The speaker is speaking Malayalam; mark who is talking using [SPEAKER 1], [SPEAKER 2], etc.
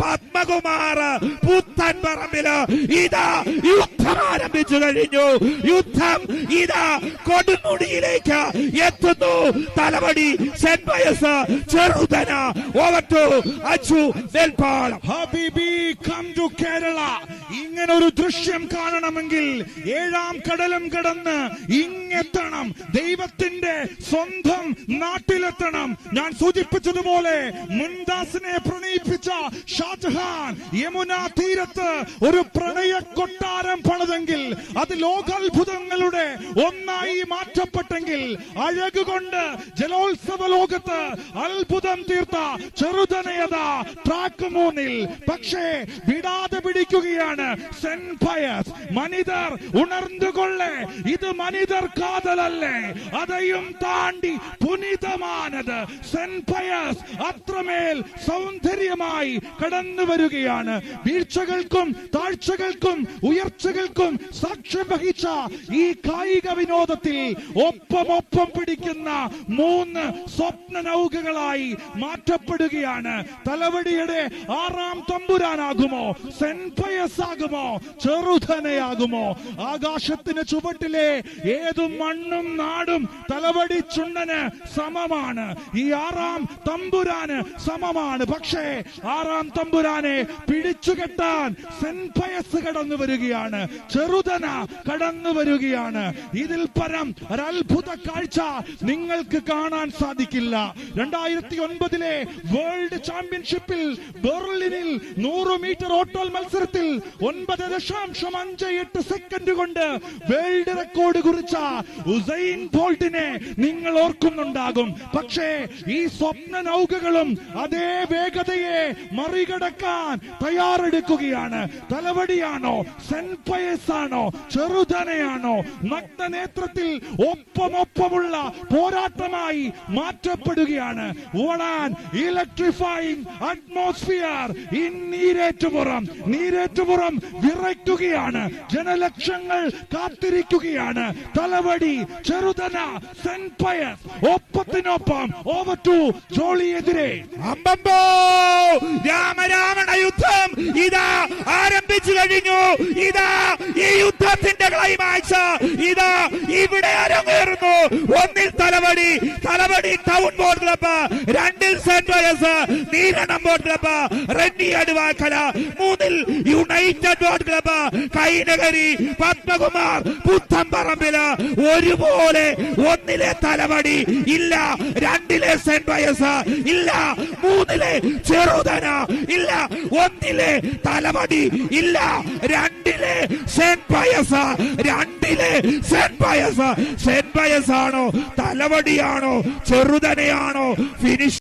[SPEAKER 1] പത്മകുമാർ പുത്തൻ പറമ്പിൽ ഇതാ യുദ്ധം ആരംഭിച്ചു കഴിഞ്ഞു. യുദ്ധം ഇതാ കൊടുമുടിയിലേക്ക് എത്തുന്നു. Thalavady Saint Cheruthana over to Achu
[SPEAKER 2] ഹബീബി കം ടു കേരള ഇങ്ങനെ ഒരു ദൃശ്യം കാണണമെങ്കിൽ ഏഴാം കടലും കടന്ന് ഇങ്ങെത്തണം. ദൈവത്തിന്റെ സ്വന്തം നാട്ടിലെത്തണം. ഞാൻ സൂചിപ്പിച്ചതുപോലെ മുൻദാസിനെ പ്രണയിപ്പിച്ച ഷാജഹാൻ യമുന തീരത്ത് ഒരു പ്രണയ കൊട്ടാരം പണിതെങ്കിൽ അത് ലോകാത്ഭുതങ്ങളുടെ ഒന്നായി മാറ്റപ്പെട്ടെങ്കിൽ അഴക് കൊണ്ട് ജലോത്സവ ലോകത്ത് അത്ഭുതം തീർത്ത ചെറുതനയത ട്രാക്ക് മൂന്നിൽ പക്ഷേ വിടാതെ പിടിക്കുകയാണ് സെന്റ് മനിതർ ഉണർന്നുകൊള്ളേ. ഇത് മനിതർ കാതലല്ലേ? അതയും താണ്ടി പുനിതമാനത് സെന്റ് പയസ് അത്രമേൽ സൗന്ദര്യമായി കടന്നു വരികയാണ്. വീഴ്ചകൾക്കും താഴ്ചകൾക്കും ഉയർച്ചകൾക്കും സാക്ഷ്യം വഹിച്ച ഈ കായിക വിനോദത്തിൽ ഒപ്പമൊപ്പം പിടിക്കുന്ന മൂന്ന് സ്വപ്ന നൗകകളായി മാറ്റപ്പെടുകയാണ്. തലവടിയുടെ ആറാം തമ്പുരാനാകുമോ? സെൻഫയസ് ആകുമോ ചെറുധനയാകുമോ? ആകാശത്തിന് ചുവട്ടിലെ ഏതു മണ്ണും നാടും തലവടി ചുണ്ടന് സമമാണ്. ഈ ആറാം തമ്പുരാന് സമമാണ്. പക്ഷേ ആറാം തമ്പുരാനെ പിടിച്ചുകെട്ടാൻ സെൻഫയസ് കടന്നു വരികയാണ്. ചെറുതന കടന്നു വരികയാണ്. ഇതിൽ പരം ഒരത്ഭുത കാഴ്ച നിങ്ങൾക്ക് കാണാൻ സാധിക്കില്ല. രണ്ടായിരത്തി ഒൻപതിലെ വേൾഡ് ചാമ്പ്യൻഷിപ്പിൽ ബെർലിനിൽ നൂറ് മീറ്റർ ഓട്ടോൽ മത്സരത്തിൽ ഒൻപത് ദശാംശം അഞ്ച് എട്ട് സെക്കൻഡ് കൊണ്ട് വേൾഡ് റെക്കോർഡ് കുറിച്ച ഉസൈൻ ബോൾട്ടിനെ നിങ്ങൾ ഓർക്കുന്നുണ്ടാകും. പക്ഷേ ഈ സ്വപ്ന നൗകകളും അതേ വേഗതയെ മറികടക്കാൻ തയ്യാറെടുക്കുകയാണ്. തലവടിയാണോ സെൻപയസ് ആണോ ചെറുതനയാണോ നഗ്നനേത്രത്തിൽ ഒപ്പമൊപ്പമുള്ള പോരാട്ടമായി മാറ്റപ്പെടുകയാണ്. ഓടാൻ electrifying atmosphere in Neerettupuram Neerettupuram വിറയ്ക്കുകയാണ്. ജനലക്ഷങ്ങൾ കാത്തിരിക്കുകയാണ്. തലവടി ചെറുതന സെന്റ് ഒപ്പത്തിനൊപ്പം ഓവർ ടു ജോളിയെതിരെ.
[SPEAKER 1] രാമരാവണ യുദ്ധം ഇതാ ആരംഭിച്ചു കഴിഞ്ഞു. ഇതാ ഈ യുദ്ധത്തിന്റെ ക്ലൈമാക്സ് ഇതാ ഇവിടെ അരങ്ങേറുന്നു. ഒന്നിൽ Thalavady Thalavady town boat club രണ്ടിൽ സെന്റ് വയസ് നീരണം ബോർഡ് ക്ലബ്ബ് റെഡ്ഡി അടുവാക്കല മൂന്നിൽ United boat club Kainakary Padmakumar Puthamparambil ഒരുപോലെ ഒന്നിലെ തലവടി. ഇല്ല രണ്ടിലെ സെന്റ് വയസ് ഇല്ല മൂന്നിലെ ചെറുതന. ഇല്ല ഒന്നിലെ തലവടി. ഇല്ല രണ്ടിലെ സെന്റ് പയസ. രണ്ടിലെ സെന്റ് പയസ. സെന്റ് പയസ് ആണോ തലവടിയാണോ? ചെറുതനയാണോ? ഫിനിഷ്